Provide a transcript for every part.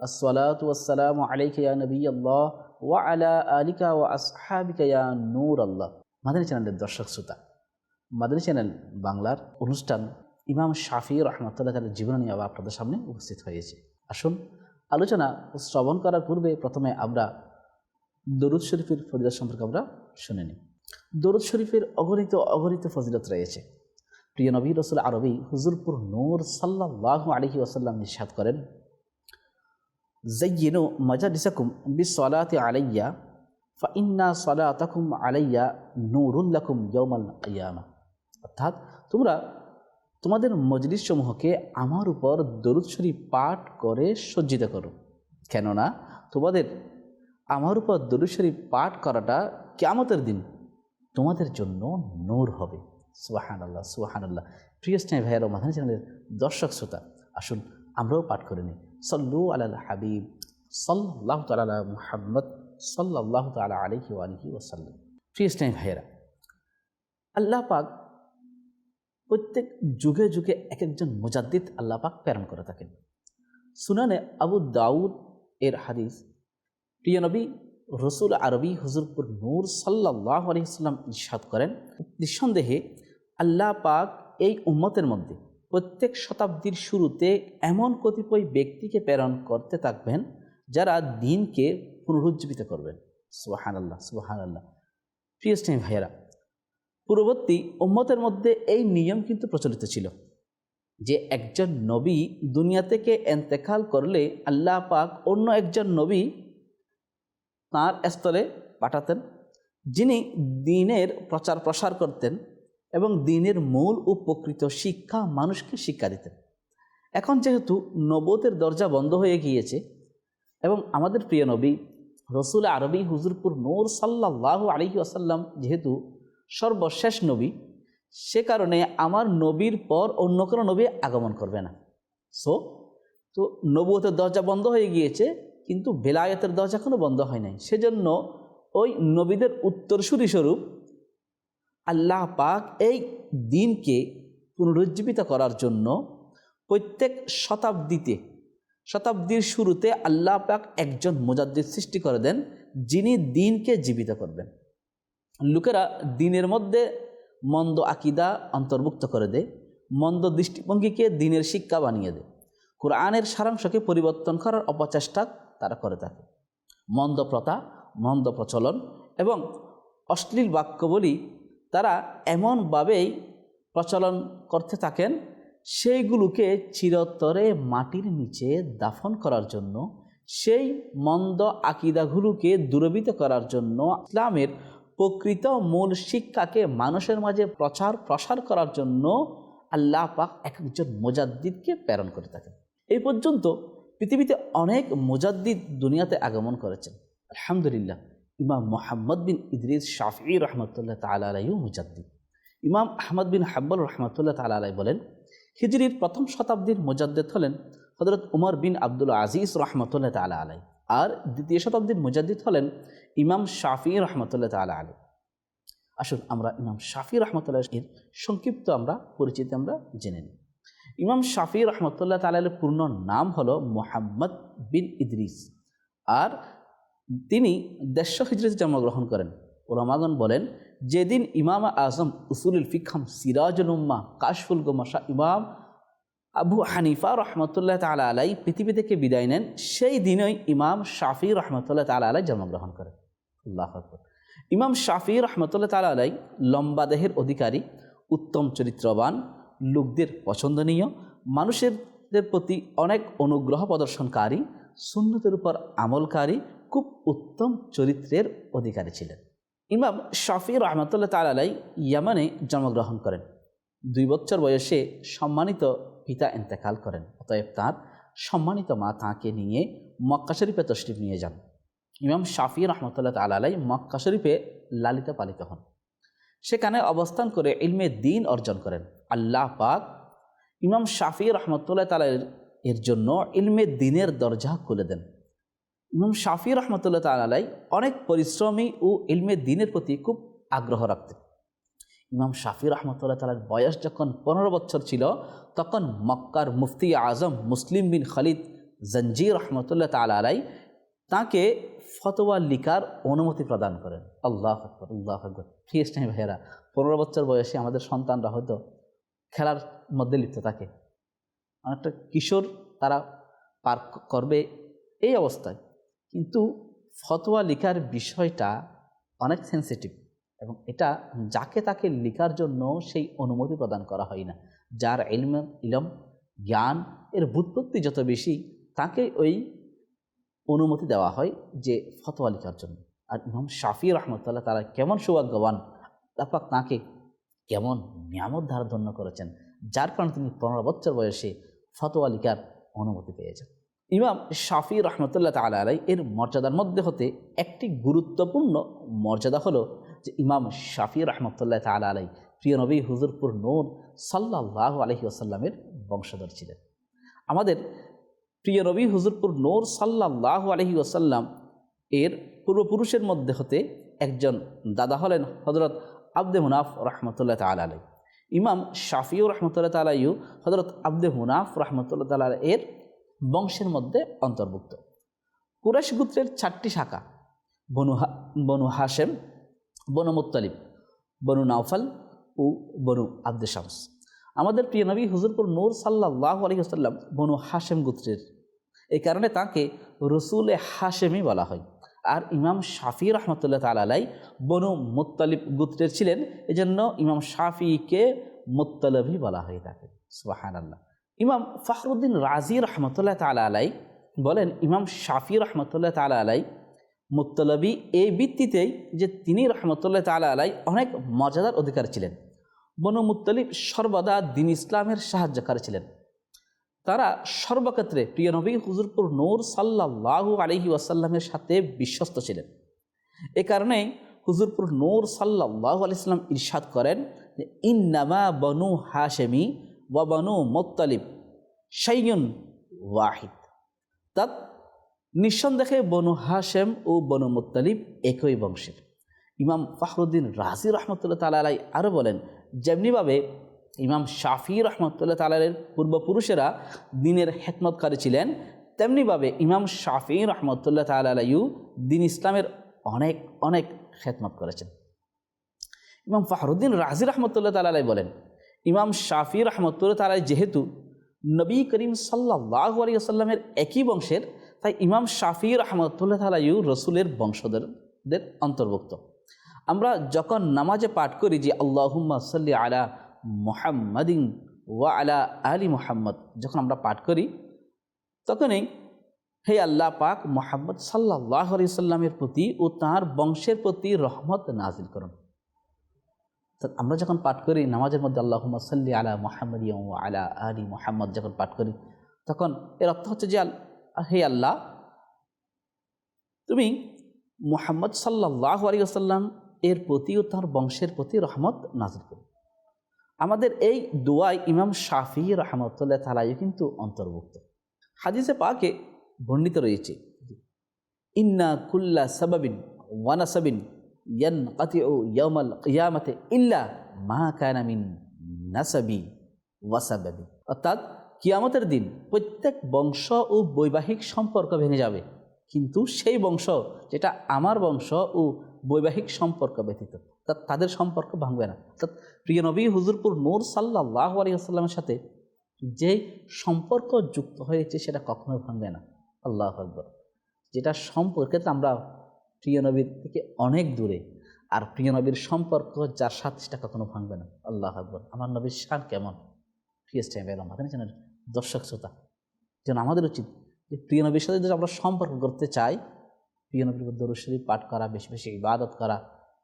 আসসালাতু নবী আল্লাহ ওয়া আলা আলিকা ওয়া আল্লাহ মাদানী চ্যানেলের দর্শক শ্রোতা, মাদানী চ্যানেল বাংলার অনুষ্ঠান ইমাম শাফি রহমতুল্লাহ তালের জীবন নিয়ে আবার আপনাদের সামনে উপস্থিত হয়েছে। আসুন, আলোচনা শ্রবণ করার পূর্বে প্রথমে আমরা দরুদ শরীফের ফজিলত সম্পর্কে আমরা শুনে নিই। দরুদ শরীফের অগণিত অগণিত ফজিলত রয়েছে। প্রিয় নবী রসুল আরবি হুজুরপুর নূর সাল্লাহ আলহি ওসাল্লাম নিঃস্বাদ করেন জাইয়েনু মাজালিসাকুম বিসলাতে আলাইয়া ফাইন্না সলাতাকুম আলাইয়া নূরুল্লাকুম ইয়মাল ইয়ামা অর্থাৎ তোমরা তোমাদের মজলিস সমূহকে আমার উপর দরুদ পাঠ করে সজ্জিত করো। কেননা তোমাদের আমার উপর দরুদ পাঠ করাটা কেমতের দিন তোমাদের জন্য নূর হবে। সুবাহান আল্লাহ সুবাহান আল্লাহ প্রিয় স্নেহ ভাইয়ের মাধান চ্যানেলের দর্শক শ্রোতা, আসুন আমরাও পাঠ করে নিই। সল্লু আল্লাহ হাবিব সাল্লাহ তালা মুহাম্মদ সাল্লাহ তালা আলহি আলহি ওসাল্লাম প্রিয় স্নেহ ভাইয়েরা, আল্লাহ পাক প্রত্যেক যুগে যুগে এক একজন মুজাদ্দিদ আল্লাহ পাক প্রেরণ করে থাকেন। সুনানে আবু দাউদ এর হাদিস, প্রিয় নবী, রসুল আরবি হুজুরপুর নূর সাল্লাহ আলহিসাল্লাম ইসাদ করেন। নিঃসন্দেহে আল্লাহ পাক এই উম্মতের মধ্যে প্রত্যেক শতাব্দীর শুরুতে এমন কতিপয় ব্যক্তিকে প্রেরণ করতে থাকবেন যারা দিনকে পুনরুজ্জীবিত করবেন। সুবাহান আল্লাহ সুবাহান আল্লাহ প্রিয় স্নেহ ভাইয়েরা, পূর্ববর্তী উম্মতের মধ্যে এই নিয়ম কিন্তু প্রচলিত ছিল যে একজন নবী দুনিয়া থেকে এন্তেকাল করলে আল্লাহ পাক অন্য একজন নবী তাঁর স্থলে পাঠাতেন, যিনি দিনের প্রচার প্রসার করতেন। এবং দিনের মূল ও প্রকৃত শিক্ষা মানুষকে শিক্ষা দিতেন। এখন যেহেতু নবতের দরজা বন্ধ হয়ে গিয়েছে এবং আমাদের প্রিয় নবী রসুল আরবি হুজুরপুর নূর সাল্লাহ আলহি আসাল্লাম যেহেতু সর্বশেষ নবী, সে কারণে আমার নবীর পর অন্য কোনো নবী আগমন করবে না। সো তো নবুয়তের দরজা বন্ধ হয়ে গিয়েছে, কিন্তু বেলায়তের দরজা এখনও বন্ধ হয় নাই। সেজন্য ওই নবীদের উত্তরসূরি স্বরূপ আল্লাহ পাক এই দিনকে পুনরুজ্জীবিত করার জন্য প্রত্যেক শতাব্দীতে, শতাব্দীর শুরুতে আল্লাহ পাক একজন মুজাদ্দিদ সৃষ্টি করে দেন, যিনি দিনকে জীবিত করবেন। লোকেরা দিনের মধ্যে মন্দ আকিদা অন্তর্ভুক্ত করে দেয়, মন্দ দৃষ্টিভঙ্গিকে দিনের শিক্ষা বানিয়ে দেয়। কোরআনের সারাংশকে পরিবর্তন করার অপচেষ্টা তারা করে থাকে। মন্দ প্রথা মন্দ প্রচলন এবং অশ্লীল বাক্য বলি তারা এমনভাবেই প্রচলন করতে থাকেন, সেইগুলোকে চিরতরে মাটির নিচে দাফন করার জন্য, সেই মন্দ আকিদাগুলোকে দূরবিত করার জন্য ইসলামের প্রকৃত মূল শিক্ষাকে মানুষের মাঝে প্রচার, প্রসার করার জন্য আল্লাহ পাক এক একজন মোজাদ্দিদকে প্রেরণ করে থাকেন। এই পর্যন্ত পৃথিবীতে অনেক মোজাদ্দিদ দুনিয়াতে আগমন করেছেন। আলহামদুলিল্লাহ। ইমাম মোহাম্মদ বিন ইদরিস শাফি রহমতুল্লাহ তালা মুজাদ্দিদ। ইমাম আহমদ বিন হাব্বল রহমতুল্লাহ তালা বলেন, হিজরির প্রথম শতাব্দীর মুজাদ্দিদ হলেন হজরত উমর বিন আব্দুল আজিজ রহমতুল্লাহ তালা আলাই আর দ্বিতীয় শতাব্দীর মুজাদ্দিদ হলেন ইমাম শাফি রহমতুল্লাহ তালা আলী আসুন আমরা ইমাম শাফি রহমতুল্লাহ এর সংক্ষিপ্ত আমরা পরিচিতি আমরা জেনে নিই। ইমাম শাফি রহমতুল্লাহ তালের পূর্ণ নাম হলো মোহাম্মদ বিন ইদরিস। আর তিনি দেড়শো হিজরিতে জন্মগ্রহণ করেন। ওলামাগন বলেন, যেদিন ইমাম আজম উসুলুল ফিখাম সিরাজুল উম্মা কাশফুল গোমাশা ইমাম আবু হানিফা রহমতুল্লাহ তালা আলাই পৃথিবী থেকে বিদায় নেন, সেই দিনই ইমাম শাফি রহমতুল্লাহ তালা আলাই জন্মগ্রহণ করেন। আল্লাহ ইমাম শাফি রহমতুল্লাহ তালা আলাই লম্বা দেহের অধিকারী, উত্তম চরিত্রবান, লোকদের পছন্দনীয়, মানুষের প্রতি অনেক অনুগ্রহ প্রদর্শনকারী, সুন্নতের উপর আমলকারী খুব উত্তম চরিত্রের অধিকারী ছিলেন। ইমাম শাফি রহমতুল্লাহ তাল আলাই ইয়ামানে জন্মগ্রহণ করেন। দুই বছর বয়সে সম্মানিত পিতা এন্তেকাল করেন, অতএব তাঁর সম্মানিত মা তাঁকে নিয়ে মক্কা শরীফে তশরিফ নিয়ে যান। ইমাম শাফি রহমতুল্লাহ তালাই মক্কা শরীফে লালিত পালিত হন। সেখানে অবস্থান করে ইলমে দিন অর্জন করেন। আল্লাহ পাক ইমাম শাফি রহমতুল্লাহ তালা এর জন্য ইলমে দিনের দরজা খুলে দেন। ইমাম শাফি রহমতুল্লাহ তালাই অনেক পরিশ্রমী ও ইলমে দিনের প্রতি খুব আগ্রহ রাখতেন। ইমাম শাফি রহমতুল্লাহ তালার বয়স যখন পনেরো বছর ছিল, তখন মক্কার মুফতি আজম মুসলিম বিন খালিদ জঞ্জির রহমতুল্লাহ তালাই তাকে ফতোয়া লিখার অনুমতি প্রদান করেন। আল্লাহ আকবর আল্লাহ আকবর। ফিয়েস টাইম ভাইয়েরা, পনেরো বছর বয়সে আমাদের সন্তানরা হয়তো খেলার মধ্যে লিপ্ত থাকে। অনেকটা কিশোর তারা পার করবে এই অবস্থায়। কিন্তু ফতোয়া লিখার বিষয়টা অনেক সেন্সিটিভ এবং এটা যাকে তাকে লেখার জন্য সেই অনুমতি প্রদান করা হয় না। যার ইলম ইলম, জ্ঞান এর বুৎপত্তি যত বেশি, তাকে ওই অনুমতি দেওয়া হয় যে ফতোয়া লেখার জন্য। আর ইমাম শাফি রহমতুল্লাহ তারা কেমন সৌভাগ্যবান তারপর তাকে কেমন নিয়ামত ধারা ধন্য করেছেন, যার কারণে তিনি পনেরো বছর বয়সে ফতোয়া লিখার অনুমতি পেয়েছেন ইমাম শাফি রহমতুল্লাহ তালা আলাই এর মর্যাদার মধ্যে হতে একটি গুরুত্বপূর্ণ মর্যাদা হলো যে ইমাম শাফি রহমতুল্লাহ তালা আলাই প্রিয় নবী হুজুরপুর নূর সাল্লাহ আলহি আসাল্লামের বংশধর ছিলেন। আমাদের প্রিয় নবী হুজুরপুর নূর সাল্লাহ আলহি আসাল্লাম এর পূর্বপুরুষের মধ্যে হতে একজন দাদা হলেন হজরত আব্দে মুনাফ রহমতুল্লাহ তালা আলাই। ইমাম শাফিউর রহমতুল্লাহ তালাইউ হজরত আব্দে মুনাফ রহমতুল্লাহ তালা এর বংশের মধ্যে অন্তর্ভুক্ত। কুরাশ গোত্রের চারটি শাখা, বনু বনু হাশেম, বনু মুত্তালিব, বনু নাওফাল ও বনু আব্দে শামস। আমাদের প্রিয় নবী হুজুরপুর নূর সাল্লাহ আলী আসাল্লাম বনু হাশেম গোত্রের। এই কারণে তাকে রসুল হাশেমি বলা হয়। আর ইমাম শাফি রহমতুল্লাহ তালাই বনু মুত্তালিব গোত্রের ছিলেন। এজন্য ইমাম শাফিকে মুত্তালবি বলা হয় তাকে। সুবাহান আল্লাহ ইমাম ফখরুদ্দিন রাজি রহমতুল্লাহ তালা আলাই বলেন, ইমাম শাফি রহমতুল্লাহ তালা আলাই মুত্তলবী এই ভিত্তিতেই যে তিনি রহমতুল্লাহ তালা আলাই অনেক মর্যাদার অধিকার ছিলেন। বনু মুত্তলিব সর্বদা দিন ইসলামের সাহায্যকারী ছিলেন। তারা সর্বক্ষেত্রে প্রিয় নবী হুজুরপুর নূর সাল্লাহ আলহি ওয়াসাল্লামের সাথে বিশ্বস্ত ছিলেন। এ কারণে হুজুরপুর নূর সাল্লাহ আলাইসাল্লাম ইরশাদ করেন ইন্নামা বনু হাশেমি ওয়া বনু মোত্তালিব সাইয়ুন ওয়াহিদ। তাত নিঃসন্দেহে বনু হাশেম ও বনু মোত্তালিব একই বংশের। ইমাম ফাহরুদ্দিন রাজি রহমতুল্লাহ তালা আলাই আরও বলেন, যেমনিভাবে ইমাম শাফি রহমতুল্লাহ তালের পূর্বপুরুষেরা দিনের হেকমতকারী ছিলেন, তেমনিভাবে ইমাম শাফি রহমতুল্লাহ তালাইউ দিন ইসলামের অনেক অনেক খেদমত করেছেন। ইমাম ফাহরুদ্দিন রাজি রহমতুল্লাহ তালাই বলেন ইমাম শাফি রহমতুল্লাহ তালাই যেহেতু নবী করিম সাল্লাহ আলী আসাল্লামের একই বংশের, তাই ইমাম শাফি রহমতুল্লাহ তালাইউ রসুলের বংশধরদের অন্তর্ভুক্ত। আমরা যখন নামাজে পাঠ করি যে আল্লাহুম্মা সাল্লি আলা মোহাম্মদিন ওয়া আলা আলী মোহাম্মদ, যখন আমরা পাঠ করি, তখনই হে আল্লাহ পাক মোহাম্মদ সাল্লাহ আলি সাল্লামের প্রতি ও তাঁর বংশের প্রতি রহমত নাজিল করুন। আমরা যখন পাঠ করি, নামাজের মধ্যে আল্লাহ সাল্লি আলা মোহাম্মদ আলা আলী মোহাম্মদ যখন পাঠ করি, তখন এর অর্থ হচ্ছে যে, হে আল্লাহ, তুমি মোহাম্মদ সাল্লাহ আলী আসাল্লাম এর প্রতি ও তাঁর বংশের প্রতি রহমত নাজিল করুন আমাদের এই দোয়াই ইমাম শাফি রহমতুল্লাহ তালাই কিন্তু অন্তর্ভুক্ত। হাদিসে পাকে বর্ণিত রয়েছে, ইন্না কুল্লা সাবাবিন ওয়ানাসাবিন ইল্লা মা নাসাবি অর্থাৎ কিয়ামতের দিন প্রত্যেক বংশ ও বৈবাহিক সম্পর্ক ভেঙে যাবে। কিন্তু সেই বংশ যেটা আমার বংশ ও বৈবাহিক সম্পর্ক ব্যতীত তাদের সম্পর্ক ভাঙবে না। অর্থাৎ প্রিয় নবী হুজুরপুর নূর সাল্লাহ আলী আসসালামের সাথে যে সম্পর্ক যুক্ত হয়েছে সেটা কখনোই ভাঙবে না। আল্লাহ আকবর। যেটা সম্পর্কে আমরা প্রিয় নবীর থেকে অনেক দূরে। আর প্রিয় নবীর সম্পর্ক যার সাথে কখনো ভাঙবে না। আল্লাহ আকবর। আমার নবীর সার কেমন? ফিয়েস টাইম এলাম আমাদের দর্শক শ্রোতা, যেন আমাদের উচিত যে প্রিয় নবীর সাথে যদি আমরা সম্পর্ক করতে চাই, প্রিয় নবীর দরুদ শরীফ পাঠ করা, বেশি বেশি ইবাদত করা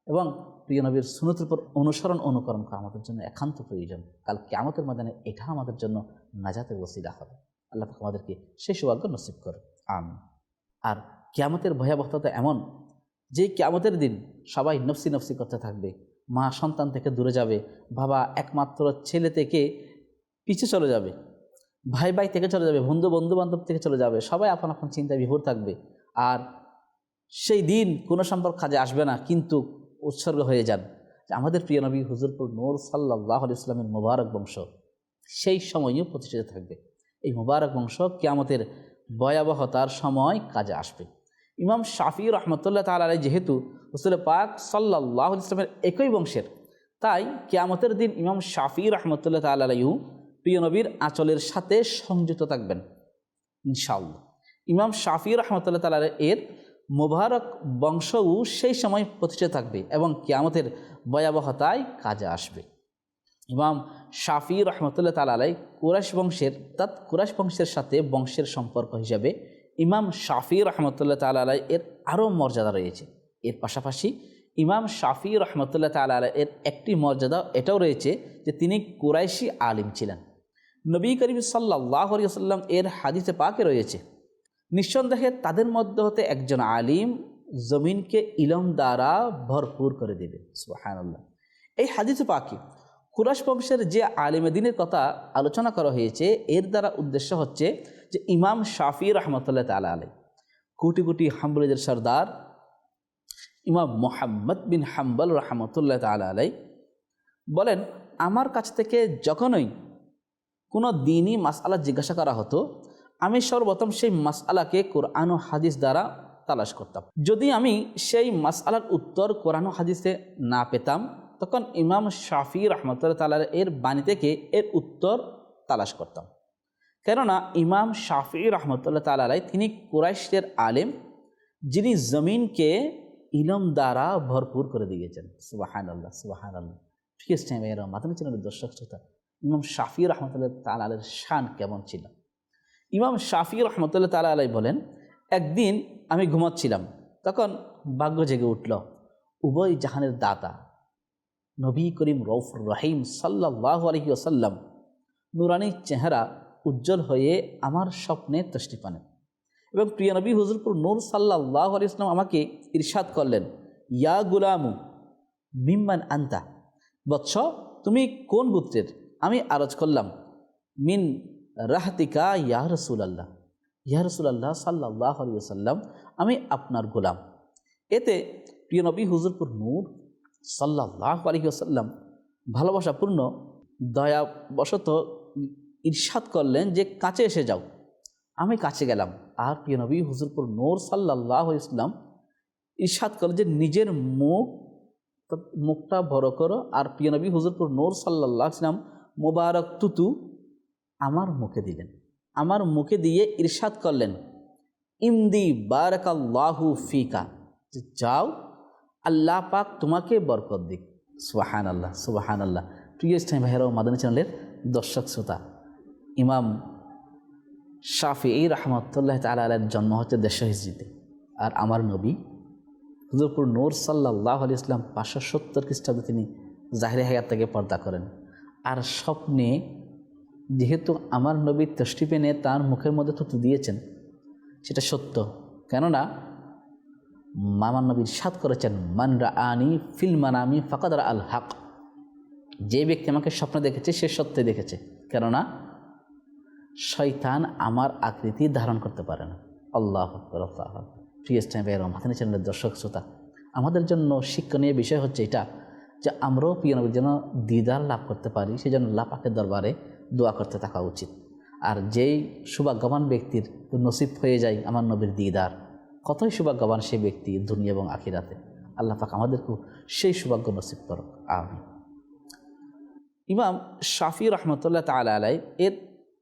এবং প্রিয় নবীর সুনতের উপর অনুসরণ, অনুকরণ করা আমাদের জন্য একান্ত প্রয়োজন। কাল কেমতের ময়দানে এটা আমাদের জন্য নাজাতের ওসিলা হবে। আল্লাহ আমাদেরকে সেই সৌভাগ্য নসিব করে আম আর কেয়ামতের ভয়াবহতা এমন যে কেয়ামতের দিন সবাই নফসি নফসি করতে থাকবে, মা সন্তান থেকে দূরে যাবে, বাবা একমাত্র ছেলে থেকে পিছু চলে যাবে, ভাই ভাই থেকে চলে যাবে, বন্ধু বন্ধু বান্ধব থেকে চলে যাবে, সবাই আপন আপন চিন্তায় বিভোর থাকবে। আর সেই দিন কোনো সম্পর্ক কাজে আসবে না, কিন্তু উৎসর্গ হয়ে যান। আমাদের প্রিয় নবী হুজুরপুর নূর সাল্লাহ ইসলামের মোবারক বংশ, সেই সময়ও প্রতিষ্ঠিত থাকবে। এই মোবারক বংশ কিয়ামতের ভয়াবহতার সময় কাজে আসবে। ইমাম শাফি রহমতুল্লাহ তালাই যেহেতু রসুল পাক সাল্লাহ ইসলামের একই বংশের, তাই কেয়ামতের দিন ইমাম শাফি রহমতুল্লাহ তালাইউ প্রিয় নবীর আঁচলের সাথে সংযুক্ত থাকবেন, ইনশাআল্লাহ। ইমাম শাফি রহমতুল্লাহ তালা এর মোবারক বংশও সেই সময় প্রতিষ্ঠিত থাকবে এবং কেয়ামতের ভয়াবহতায় কাজে আসবে। ইমাম শাফি রহমতুল্লাহ তালা আলাই কুরাশ বংশের, তাত কুরাশ বংশের সাথে বংশের সম্পর্ক হিসাবে ইমাম শাফি রহমতুল্লাহ তালা আলাই এর আরও মর্যাদা রয়েছে। এর পাশাপাশি ইমাম শাফি রহমতুল্লাহ তালা আলাই এর একটি মর্যাদা এটাও রয়েছে যে তিনি কুরাইশি আলিম ছিলেন। নবী করিম সাল্লাহ সাল্লাম এর হাদিসে পাকে রয়েছে, নিঃসন্দেহে তাদের মধ্যে হতে একজন আলিম জমিনকে ইলম দ্বারা ভরপুর করে দেবে। সুহানাল্লাহ এই হাদিসে পাকি কুরাশ বংশের যে আলিমে দিনের কথা আলোচনা করা হয়েছে, এর দ্বারা উদ্দেশ্য হচ্ছে যে ইমাম শাফি রহমতুল্লাহ তালা আলাই কোটি কোটি হাম্বলিদের সর্দার ইমাম মোহাম্মদ বিন হাম্বল রহমতুল্লাহ তালা আলাই বলেন, আমার কাছ থেকে যখনই কোনো দিনই মাসআলা জিজ্ঞাসা করা হতো, আমি সর্বপ্রথম সেই মাসআলাকে কোরআন ও হাদিস দ্বারা তালাশ করতাম। যদি আমি সেই মাসআলার উত্তর কোরআন হাদিসে না পেতাম, তখন ইমাম শাফি রহমতুল্লাহ তালার এর বাণী থেকে এর উত্তর তালাশ করতাম। কেননা ইমাম শাফি রহমতুল্লাহ তালাই তিনি কুরাইশের আলেম, যিনি জমিনকে ইলম দ্বারা ভরপুর করে দিয়েছেন। সুবাহান আল্লাহ সুবাহান আল্লাহ ঠিক আছে এরা ছিলেন দর্শক, শ্রোতা। ইমাম শাফি রহমতুল্লাহ তালের শান কেমন ছিল? ইমাম শাফি রহমতুল্লাহ তালা আলাই বলেন, একদিন আমি ঘুমাচ্ছিলাম, তখন ভাগ্য জেগে উঠল, উভয় জাহানের দাতা, নবী করিম রৌফ রহিম সাল্লাহ আলহি আসাল্লাম নুরানি চেহারা উজ্জ্বল হয়ে আমার স্বপ্নে তৃষ্টি পানে। এবং প্রিয় নবী হুজুরপুর নূর সাল্লাহ আলি ইসলাম আমাকে ইরশাদ করলেন, ইয়া গুলামু, মিম্মান আন্তা, বৎস তুমি কোন গোত্রের? আমি আরজ করলাম, মিন রাহতিকা ইয়া রসুল আল্লাহ ইয়া রসুল আল্লাহ সাল্লাহ আলী সাল্লাম আমি আপনার গোলাম। এতে প্রিয় নবী হুজুরপুর নূর সাল্লাহ আসাল্লাম ভালোবাসাপূর্ণ, দয়াবশত ঈর্ষাদ করলেন যে, কাছে এসে যাও। আমি কাছে গেলাম। আর প্রিয় নবী, হুজুরপুর নূর সাল্লাহ ইসলাম ঈর্ষাদ করলেন যে, নিজের মুখ মুখটা বড় করো। আর প্রিয় নবী, হুজুরপুর নূর সাল্লাহ ইসলাম মোবারক তুতু আমার মুখে দিলেন। আমার মুখে দিয়ে ঈর্ষাদ করলেন, ইমদি বারাকাল্লাহু ফিকা। যে, যাও, আল্লাহ পাক তোমাকে বরকত দিক। সুবাহান আল্লাহ সুবাহান আল্লাহ প্রিয় ইসলাম ভাইরাও মাদানী চ্যানেলের দর্শক, শ্রোতা ইমাম শাফি এই রহমতুল্লাহ তালা আলের জন্ম হচ্ছে দেড়শো হিজড়িতে। আর আমার নবী হুজুরপুর নূর সাল্লাহ আলি ইসলাম পাঁচশো সত্তর খ্রিস্টাব্দে তিনি জাহিরে হায়াত থেকে পর্দা করেন। আর স্বপ্নে যেহেতু আমার নবী তষ্টি পেনে তার মুখের মধ্যে থুতু দিয়েছেন, সেটা সত্য। কেননা মামার নবীর সাত করেছেন মানরা আনি ফিল মানামি ফাকাদার আল হাক। যে ব্যক্তি আমাকে স্বপ্ন দেখেছে, সে সত্যি দেখেছে। কেননা শয়তান আমার আকৃতি ধারণ করতে পারে না। আল্লাহ প্রিয় মাথানি চ্যানেলের দর্শক শ্রোতা, আমাদের জন্য শিক্ষণীয় বিষয় হচ্ছে এটা যে আমরাও প্রিয় নবীর জন্য দিদার লাভ করতে পারি সেই জন্য লাপাকের দরবারে দোয়া করতে থাকা উচিত। আর যেই সুভাগ্যবান ব্যক্তির নসিব হয়ে যায় আমার নবীর দিদার, কতই সৌভাগ্যবান সেই ব্যক্তি দুনিয়া এবং আখিরাতে। আল্লাহ পাক আমাদেরকেও সেই সৌভাগ্য নসিব করক আমি ইমাম শাফি রহমতুল্লাহ তালা আলাই এর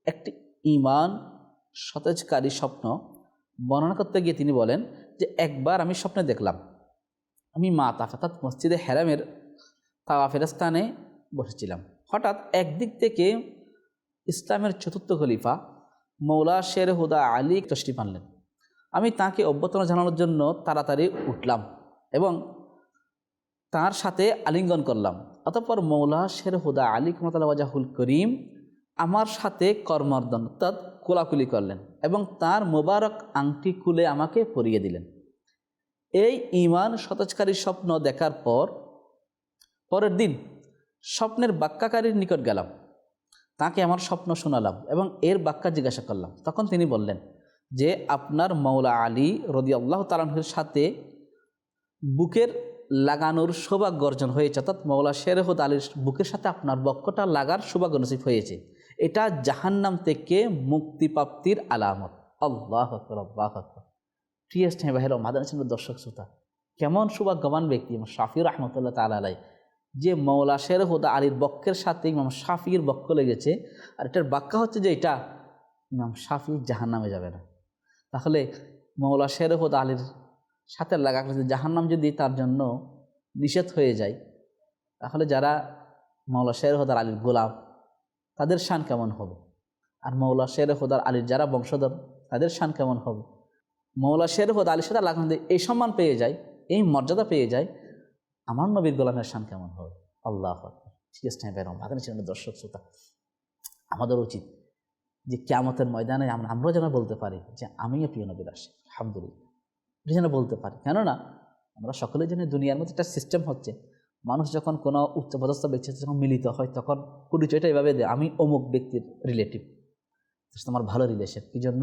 একটি ইমান সতেজকারী স্বপ্ন বর্ণনা করতে গিয়ে তিনি বলেন যে একবার আমি স্বপ্নে দেখলাম, আমি মা তাফাতাত মসজিদে হেরামের তাওয়াফের স্থানে বসেছিলাম। হঠাৎ একদিক থেকে ইসলামের চতুর্থ খলিফা মৌলা শের হুদা আলী তষ্টি পানলেন আমি তাকে অভ্যর্থনা জানানোর জন্য তাড়াতাড়ি উঠলাম এবং তার সাথে আলিঙ্গন করলাম। অতঃপর মৌলা শের হুদা আলী কমতাল ওয়াজাহুল করিম আমার সাথে কর্মর্দন, অর্থাৎ কোলাকুলি করলেন এবং তার মোবারক আংটি খুলে আমাকে পরিয়ে দিলেন। এই ইমান সতেজকারী স্বপ্ন দেখার পর, পরের দিন স্বপ্নের বাক্যাকারীর নিকট গেলাম। তাকে আমার স্বপ্ন শোনালাম এবং এর বাক্যা জিজ্ঞাসা করলাম। তখন তিনি বললেন যে, আপনার মৌলা আলী রদি আল্লাহ তালাহের সাথে বুকের লাগানোর সৌভাগ্য অর্জন হয়েছে। অর্থাৎ মৌলা শেরহদ আলীর বুকের সাথে আপনার বক্ষটা লাগার সৌভাগ্য নসিব হয়েছে। এটা জাহান্নাম থেকে মুক্তিপ্রাপ্তির আলামত। আল্লাহ আল্লাহ প্রিয় স্নেহ বাহির মাদান দর্শক শ্রোতা, কেমন সৌভাগ্যবান ব্যক্তি ইমাম শাফির রহমতুল্লাহ তালাই যে মৌলা শের হুদা আলীর বক্ষের সাথে ইমাম শাফির বক্ষ লেগেছে। আর এটার ব্যাখ্যা হচ্ছে যে এটা ইমাম শাফি জাহান নামে যাবে না। তাহলে মৌলা শের হুদা আলীর সাথে লাগা জাহান্নাম যদি তার জন্য নিষেধ হয়ে যায়, তাহলে যারা মৌলা শের হুদার আলীর গোলাম তাদের শান কেমন হবে? আর মৌলা শের হুদার আলীর যারা বংশধর, তাদের শান কেমন হবে? মৌলা শের হুদ আলীর সাথে লাগান এই সম্মান পেয়ে যায়, এই মর্যাদা পেয়ে যায়, আমার নবীর গোলামের শান কেমন হবে? আল্লাহ ঠিক আছে বেরম ছিলেন দর্শক শ্রোতা, আমাদের উচিত যে কেমতের ময়দানে আমরা আমরাও যেন বলতে পারি যে আমিও প্রিয় নবীর আসি আলহামদুলিল্লাহ। যেন বলতে পারি। কেননা, আমরা সকলে যেন দুনিয়ার মধ্যে একটা সিস্টেম হচ্ছে মানুষ যখন কোনো উচ্চপদস্থ ব্যক্তির যখন মিলিত হয়, তখন পরিচয়টা এভাবে দেয়, আমি অমুক ব্যক্তির রিলেটিভ আমার ভালো রিলেশন কি জন্য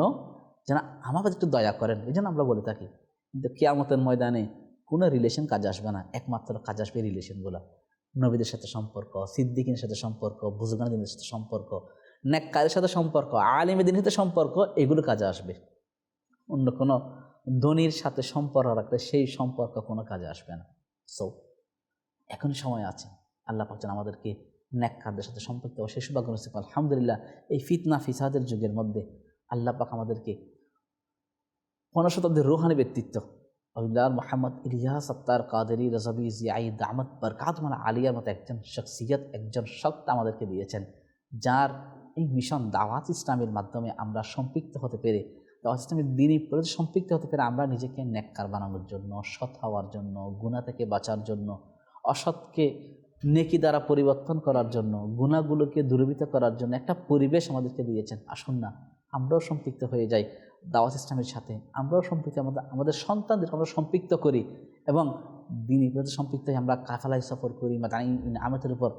যেন আমাকে একটু দয়া করেন এই জন্য আমরা বলে থাকি, কিন্তু কেয়ামতের ময়দানে কোনো রিলেশন কাজে আসবে না, একমাত্র কাজ আসবে রিলেশনগুলো নবীদের সাথে সম্পর্ক, সিদ্দিকিনের সাথে সম্পর্ক বুজুগানদের সাথে সম্পর্ক, নেককারের সাথে সম্পর্ক আলিমেদিনের সাথে সম্পর্ক, এগুলো কাজে আসবে। অন্য কোনো ধনির সাথে সম্পর্ক রাখলে সেই সম্পর্ক কোনো কাজে আসবে না। সো এখন সময় আছে। আল্লাহ পাক যেন আমাদেরকে ন্যাক্কারদের সাথে সম্পর্ক সেই সৌভাগ্য নসিব আলহামদুলিল্লাহ, এই ফিতনা ফিসাদের যুগের মধ্যে আল্লাহ পাক আমাদেরকে পনেরো শতাব্দীর রোহানি ব্যক্তিত্ব আবিল্লাহ মোহাম্মদ ইলিয়াস সত্তার কাদেরি রজাবি জিয়াই দামত বরকাত মালা আলিয়ার মতো একজন শখসিয়ত, একজন সত্তা আমাদেরকে দিয়েছেন, যার এই মিশন দাওয়াত ইসলামের মাধ্যমে আমরা সম্পৃক্ত হতে পেরে, দাওয়াত ইসলামের দিনই প্রতি সম্পৃক্ত হতে পেরে আমরা নিজেকে নেককার বানানোর জন্য, সৎ হওয়ার জন্য গুণা থেকে বাঁচার জন্য অসৎকে নেকি দ্বারা পরিবর্তন করার জন্য, গুণাগুলোকে দূরীভূত করার জন্য একটা পরিবেশ আমাদেরকে দিয়েছেন। আসুন না, আমরাও সম্পৃক্ত হয়ে যাই দাওয়াত ইসলামের সাথে। আমরাও সম্পৃক্ত, আমাদের আমাদের সন্তানদেরকে আমরা সম্পৃক্ত করি এবং দিনই প্রতি সম্পৃক্ত হয়ে আমরা কাফালাই সফর করি বা দানি আমাদের উপর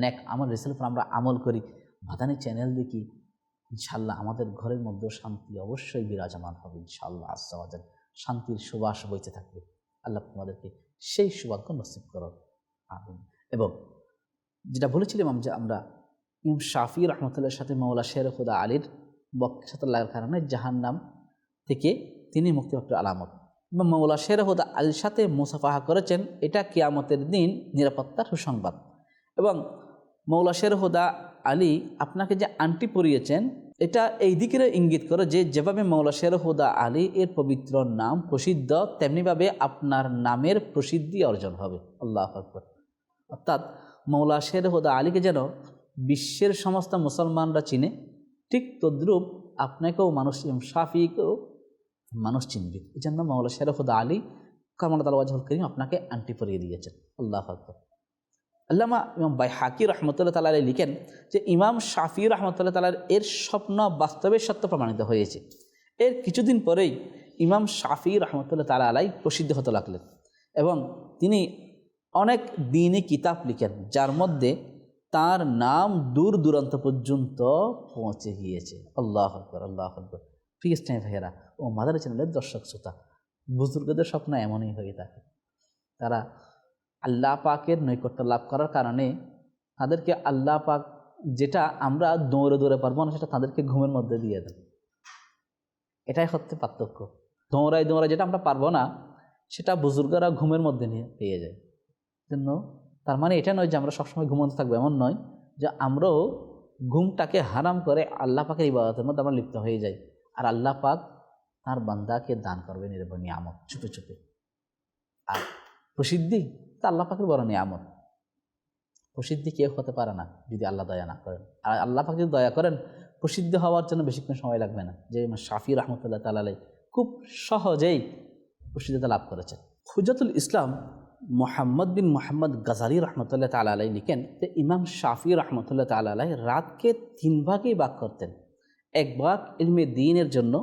ন্যাক আমল রেসের উপর আমরা আমল করি। মাদানি চ্যানেল দেখি ইনশাল্লাহ আমাদের ঘরের মধ্যেও শান্তি অবশ্যই বিরাজমান হবে ইনশাল্লাহ আসামাজান শান্তির সুবাস বইতে থাকবে। আল্লাহ তোমাদেরকে সেই সৌভাগ্য নসিব করো আমিন এবং যেটা বলেছিলাম যে আমরা ইম শাফি রহমতুল্লাহর সাথে মৌলা শের খুদা আলীর সাথে লাগার কারণে জাহান্নাম থেকে তিনি মুক্তিপ্রাপ্ত আলামত। এবং মৌলা শের হুদা আলীর সাথে মুসাফাহা করেছেন, এটা কিয়ামতের দিন নিরাপত্তার সুসংবাদ। এবং মৌলা শের হুদা আলী আপনাকে যে আংটি পরিয়েছেন, এটা এই দিকের ইঙ্গিত করে যে যেভাবে মৌলা শের হুদা আলী এর পবিত্র নাম প্রসিদ্ধ, তেমনিভাবে আপনার নামের প্রসিদ্ধি অর্জন হবে। আল্লাহ আকবর। অর্থাৎ মৌলা শের হুদা আলীকে যেন বিশ্বের সমস্ত মুসলমানরা চিনে, ঠিক তদ্রূপ আপনাকেও মানুষ শাফিকেও মানুষ চিনবে। এই জন্য মাওলা শেরফুদ আলী কামাল তালওয়াজুল করিম আপনাকে আন্টি পরিয়ে দিয়েছেন। আল্লাহ আকবর। আল্লামা ইমাম বাই হাকি রহমতুল্লাহ তালা লিখেন যে, ইমাম শাফি রহমতুল্লাহ তালার এর স্বপ্ন বাস্তবের সত্য প্রমাণিত হয়েছে। এর কিছুদিন পরেই ইমাম শাফি রহমতুল্লাহ তালা আলাই প্রসিদ্ধ হতে লাগলেন এবং তিনি অনেক দিনই কিতাব লিখেন, যার মধ্যে তার নাম দূর দূরান্ত পর্যন্ত পৌঁছে গিয়েছে। আল্লাহ আকবর আল্লাহ আকবর। প্রিয় স্নেহ ভাইয়েরা ও মাদার চ্যানেলের দর্শক, শ্রোতা, বুজুর্গদের স্বপ্ন এমনই হয়ে থাকে। তারা আল্লাহ পাকের নৈকট্য লাভ করার কারণে তাদেরকে আল্লাহ পাক যেটা আমরা দৌড়ে দৌড়ে পারব না, সেটা তাদেরকে ঘুমের মধ্যে দিয়ে দেন। এটাই হচ্ছে পার্থক্য। দৌড়াই দৌড়াই যেটা আমরা পারব না, সেটা বুজুর্গরা ঘুমের মধ্যে নিয়ে পেয়ে যায়। জন্য, তার মানে এটা নয় যে আমরা সবসময় ঘুমন্ত থাকব, এমন নয় যে আমরাও ঘুমটাকে হারাম করে আল্লাহ পাকের ইবাদতের মধ্যে আমরা লিপ্ত হয়ে যাই। আর আল্লাহ পাক তার বান্দাকে দান করবে নির্ভর নিয়ামত, চুপে চুপে। আর প্রসিদ্ধি তা আল্লাহ পাকের বড় নিয়ামত। প্রসিদ্ধি কেউ হতে পারে না যদি আল্লাহ দয়া না করেন। আর আল্লাহ পাক যদি দয়া করেন, প্রসিদ্ধ হওয়ার জন্য বেশিক্ষণ সময় লাগবে না। যে শাফি রহমতুল্লাহ তালাই খুব সহজেই প্রসিদ্ধতা লাভ করেছেন। হুজাতুল ইসলাম মোহাম্মদ বিন মোহাম্মদ গাজারি রহমতুল্লাহ তাল আলাই লিখেন যে ইমাম শাফি রহমতুল্লাহ তালাই রাতকে তিন ভাগেই বাক করতেন। এক ভাগ ইলমে দিনের জন্য,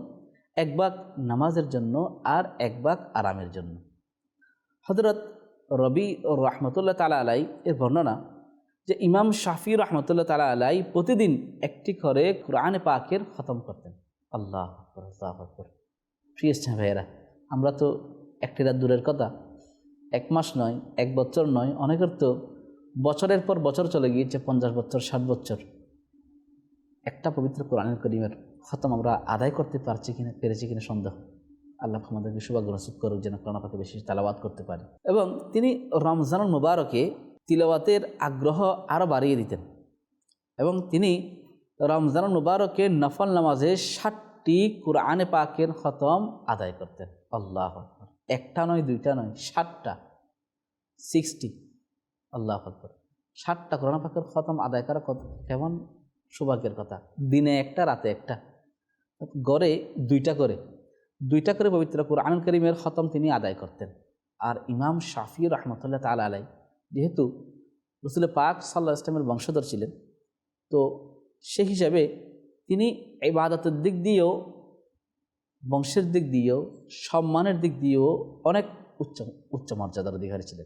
এক ভাগ নামাজের জন্য আর এক ভাগ আরামের জন্য। হজরত রবি রহমতুল্লাহ তালা আলাই এর বর্ণনা যে ইমাম শাফি রহমতুল্লাহ তালা আলাই প্রতিদিন একটি করে কোরআনে পাকের খতম করতেন। আল্লাহ আকবর প্রিয় ভাইয়েরা, আমরা তো একটি রাত দূরের কথা এক মাস নয়, এক বছর নয় অনেকের তো বছরের পর বছর চলে গিয়েছে, পঞ্চাশ বছর, ষাট বছর। একটা পবিত্র কোরআনের করিমের খতম আমরা আদায় করতে পারছি কিনা, পেরেছি কিনা সন্দেহ। আল্লাহ আমাদেরকে সৌভাগ্য নসিব করুক যেন কোরআন পাকে বেশি তালাবাদ করতে পারি। এবং তিনি রমজানুল মুবারকে তিলাওয়াতের আগ্রহ আরও বাড়িয়ে দিতেন। এবং তিনি রমজানুল মুবারকে নফল নামাজে ষাটটি কোরআনে পাকের খতম আদায় করতেন। আল্লাহ। একটা নয়, দুইটা নয় ষাটটা সিক্সটি আল্লাহ আকবর। ষাটটা কোরআন পাকের খতম, আদায় করা কত, কেমন? সৌভাগ্যের কথা। দিনে একটা, রাতে একটা। গড়ে দুইটা করে। দুইটা করে পবিত্র কোরআন করিমের খতম তিনি আদায় করতেন। আর ইমাম শাফি রহমতুল্লাহ তাল আলাই, যেহেতু রসুল পাক সাল্লাহ ইসলামের বংশধর ছিলেন, তো সে হিসাবে তিনি এই ইবাদতের দিক দিয়েও বংশের দিক দিয়েও, সম্মানের দিক দিয়েও অনেক উচ্চ উচ্চ মর্যাদার অধিকারী ছিলেন।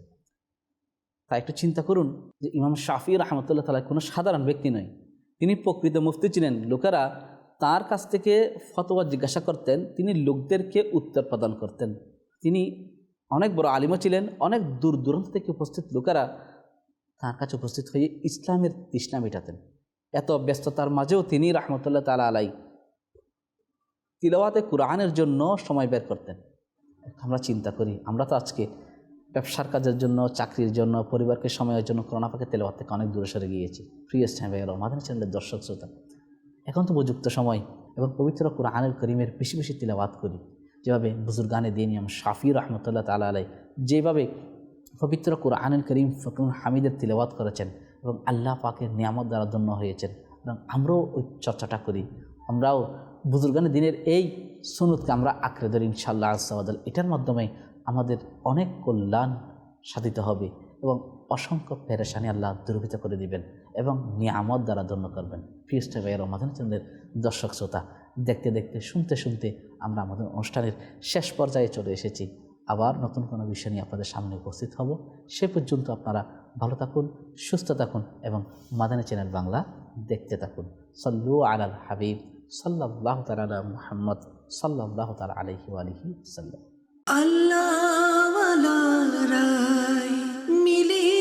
তাই একটু চিন্তা করুন যে ইমাম শাফি রহমতুল্লাহ তালা কোনো সাধারণ ব্যক্তি নয়। তিনি প্রকৃত মুফতি ছিলেন। লোকেরা তার কাছ থেকে ফতোয়া জিজ্ঞাসা করতেন, তিনি লোকদেরকে উত্তর প্রদান করতেন। তিনি অনেক বড় আলিমও ছিলেন, অনেক দূর দূরান্ত থেকে উপস্থিত লোকেরা তার কাছে উপস্থিত হয়ে ইসলামের তৃষ্ণা মেটাতেন। এত ব্যস্ততার মাঝেও তিনি রহমতুল্লাহ তালা আলাই তিলাওয়াতে কোরআনের জন্য সময় বের করতেন। আমরা চিন্তা করি, আমরা তো আজকে ব্যবসার কাজের জন্য, চাকরির জন্য, পরিবারকে সময়ের জন্য করোনা পাকে তেলাওয়াত থেকে অনেক দূরে সরে গিয়েছি। প্রিয়েস্ট হ্যাঁ ভাইয়ের মাদানী চ্যানেলের দর্শক শ্রোতা, এখন তো উপযুক্ত সময় এবং পবিত্র কোরআনের করিমের বেশি বেশি তিলাওয়াত করি। যেভাবে বুজুর্গানে দিন ইমাম শাফি রহমতুল্লাহ তালা আলাই যেভাবে পবিত্র কোরআনুল করিম ফকরুল হামিদের তিলাওয়াত করেছেন এবং আল্লাহ পাকের নিয়ামত দ্বারা ধন্য হয়েছেন। এবং আমরাও ওই চর্চাটা করি, আমরাও বুজুর্গানের দিনের এই সুনুদকে আমরা আঁকড়ে ধরি ইনশাল্লাহ আসাদ এটার মাধ্যমে আমাদের অনেক কল্যাণ সাধিত হবে এবং অসংখ্য পেরেশানি আল্লাহ দুর্বৃত করে দিবেন এবং নিয়ামত দ্বারা ধন্য করবেন। ফিস্ট ভাইয়ের, রমাদান চ্যানেলের দর্শক শ্রোতা, দেখতে দেখতে, শুনতে শুনতে আমরা আমাদের অনুষ্ঠানের শেষ পর্যায়ে চলে এসেছি। আবার নতুন কোনো বিষয় নিয়ে আপনাদের সামনে উপস্থিত হব। সে পর্যন্ত আপনারা ভালো থাকুন, সুস্থ থাকুন এবং মাদানী চ্যানেল বাংলা দেখতে থাকুন। সল্লু আলাল হাবিব। صلى الله تعالى على محمد صلى الله تعالى عليه وآله وسلم. الله ولا رأي ملي